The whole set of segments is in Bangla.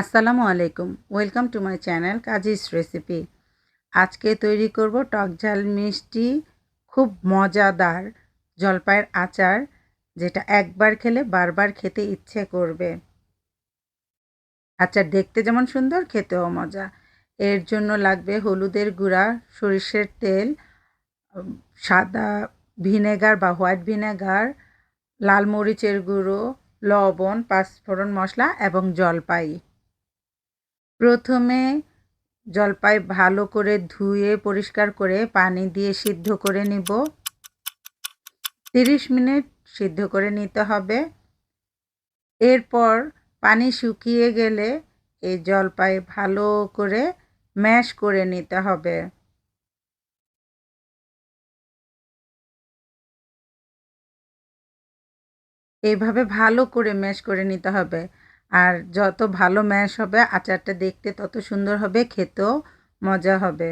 আসসালামু আলাইকুম। Welcome to my channel Kazi's recipe আজকে তৈরি করব টক ঝাল মিষ্টি, খুব মজাদার জলপাইয়ের আচার, যেটা একবার খেলে বারবার খেতে ইচ্ছে করবে। আচার দেখতে যেমন সুন্দর, খেতেও মজা। এর জন্য লাগবে হলুদের গুঁড়া, সরিষের তেল সাদা ভিনেগার বা হোয়াইট ভিনেগার, লাল মরিচের গুঁড়ো, লবণ, পাঁচফোড়ন মশলা এবং জলপাই। প্রথমে জলপাই ভালো করে ধুয়ে, পরিষ্কার করে পানি দিয়ে সিদ্ধ করে নিব। তিরিশ মিনিট সিদ্ধ করে নিতে হবে। এরপর পানি শুকিয়ে গেলে এই জলপাই ভালো করে ম্যাশ করে নিতে হবে। এইভাবে ভালো করে ম্যাশ করে নিতে হবে। আর যত ভালো ম্যাশ হবে, আচারটা দেখতে তত সুন্দর হবে, খেতেও মজা হবে।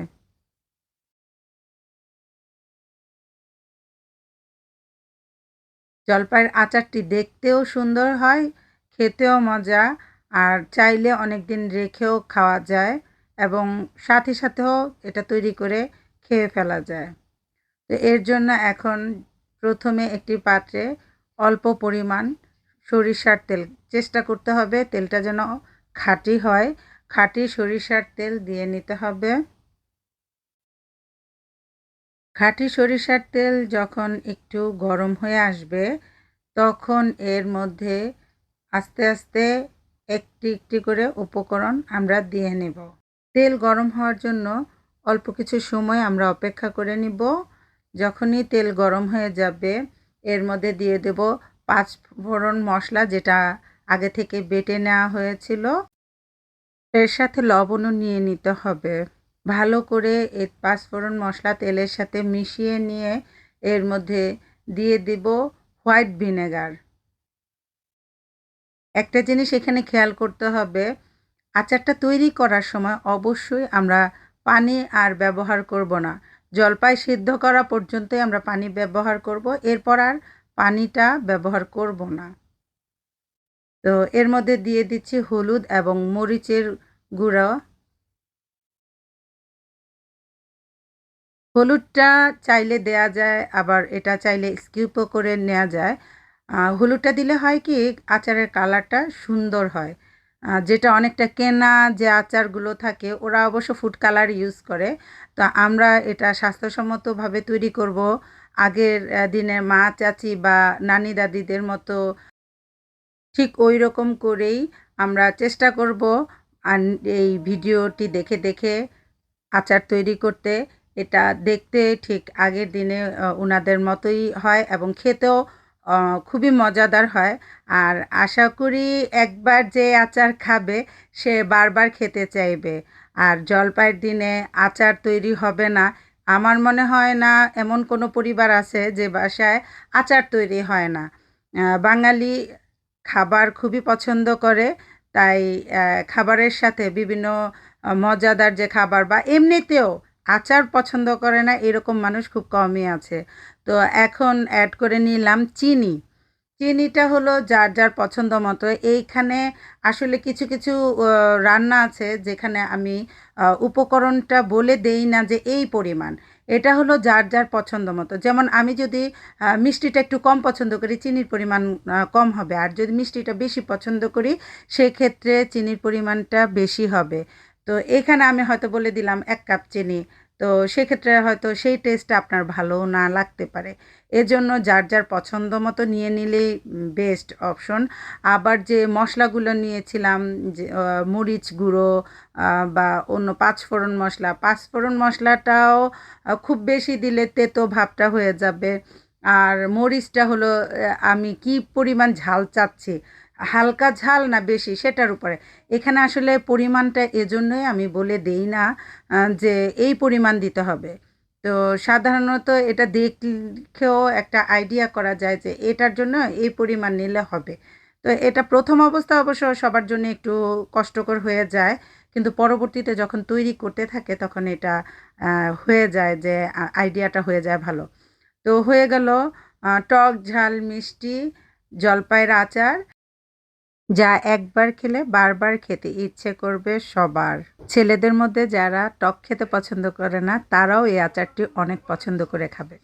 জলপাইয়ের আচারটি দেখতেও সুন্দর হয়, খেতেও মজা, আর চাইলে অনেক দিন রেখেও খাওয়া যায় এবং সাথে সাথেও এটা তৈরি করে খেয়ে ফেলা যায়। এর জন্য এখন প্রথমে একটি পাত্রে অল্প পরিমাণ সরিষার তেল। চেষ্টা করতে হবে তেলটা যেন খাঁটি হয়। খাঁটি সরিষার তেল দিয়ে নিতে হবে। খাঁটি সরিষার তেল যখন একটু গরম হয়ে আসবে, তখন এর মধ্যে আস্তে আস্তে একটি একটি করে উপকরণ আমরা দিয়ে নেব। তেল গরম হওয়ার জন্য অল্প কিছু সময় আমরা অপেক্ষা করে নিব। যখনই তেল গরম হয়ে যাবে, এর মধ্যে দিয়ে দেব পাঁচ ফোড়ন মশলা যেটা আগে থেকে বেটে নেওয়া হয়েছিল, এর সাথে লবণও নিয়ে নিতে হবে। ভালো করে এই পাঁচফোড়ন মশলা তেলের সাথে মিশিয়ে নিয়ে এর মধ্যে দিয়ে দিব হোয়াইট ভিনেগার। একটা জিনিস এখানে খেয়াল করতে হবে, আচারটা তৈরি করার সময় অবশ্যই আমরা পানি আর ব্যবহার করব না। জলপাই সিদ্ধ করা পর্যন্তই আমরা পানি ব্যবহার করব, এরপর আর পানিটা ব্যবহার করব না। তো এর মধ্যে দিয়ে দিচ্ছি হলুদ এবং মরিচের গুঁড়ো। হলুদটা চাইলে দেয়া যায়, আবার এটা চাইলে স্কিপও করে নেওয়া যায়। হলুদটা দিলে হয় কি, আচারের কালারটা সুন্দর হয়। যেটা অনেকটা কেনা যে আচারগুলো থাকে, ওরা অবশ্য ফুড কালার ইউজ করে। তো আমরা এটা স্বাস্থ্যসম্মতভাবে তৈরি করব। আগের দিনের মা, চাচি বা নানি, দাদিদের মতো ঠিক ওই রকম করেই আমরা চেষ্টা করব আর এই ভিডিওটি দেখে দেখে আচার তৈরি করতে। এটা দেখতে ঠিক আগের দিনে ওনাদের মতোই হয় এবং খেতেও খুবই মজাদার হয়। আর আশা করি একবার যে আচার খাবে, সে বারবার খেতে চাইবে। আর জলপাইয়ের দিনে আচার তৈরি হবে না আমার মনে হয় না এমন কোনো পরিবার আছে যে বাসায় আচার তৈরি হয় না। বাঙালি খাবার খুবই পছন্দ করে, তাই খাবারের সাথে বিভিন্ন মজাদার যে খাবার বা এমনিতেও আচার পছন্দ করে না, এরকম মানুষ খুব কমই আছে। তো এখন অ্যাড করে নিলাম চিনি। চিনিটা হলো যার যার পছন্দ মতো। এইখানে আসলে কিছু কিছু রান্না আছে যেখানে আমি উপকরণটা বলে দেই না যে এই পরিমাণ। এটা হলো যার যার পছন্দ মতো। যেমন আমি যদি মিষ্টিটা একটু কম পছন্দ করি, চিনির পরিমাণ কম হবে। আর যদি মিষ্টিটা বেশি পছন্দ করি, সেক্ষেত্রে চিনির পরিমাণটা বেশি হবে। তো এখানে আমি হয়তো বলে দিলাম এক কাপ চিনি। তো সেক্ষেত্রে হয়তো সেই টেস্টটা আপনার ভালো না লাগতে পারে। এজন্য যার যার পছন্দ মতো নিয়ে নিলেই বেস্ট অপশন আবার যে মশলাগুলো নিয়েছিলাম, যে মরিচ গুঁড়ো বা অন্য পাঁচফোড়ন মশলা, পাঁচফোড়ন মশলাটাও খুব বেশি দিলে তেতো ভাবটা হয়ে যাবে। আর মরিচটা হলো আমি কি পরিমাণ ঝাল চাচ্ছি হালকা ঝাল না বেশি, সেটার উপরে। এখানে আসলে পরিমাণটা এজন্যই আমি বলে দেই না যে এই পরিমাণ দিতে হবে। তো সাধারণত এটা দেখেও একটা আইডিয়া করা যায় যে এটার জন্য এই পরিমাণ নিলে হবে। তো এটা প্রথম অবস্থা অবশ্য সবার জন্য একটু কষ্টকর হয়ে যায়, কিন্তু পরবর্তীতে যখন তৈরি করতে থাকে তখন এটা হয়ে যায় যে আইডিয়াটা হয়ে যায় ভালো। তো হয়ে গেল টক ঝাল মিষ্টি, জলপাইয়ের আচার যা একবার খেলে বারবার খেতে ইচ্ছে করবে সবার। ছেলেদের মধ্যে যারা টক খেতে পছন্দ করে না, তারাও এই আচারটি অনেক পছন্দ করে খাবে।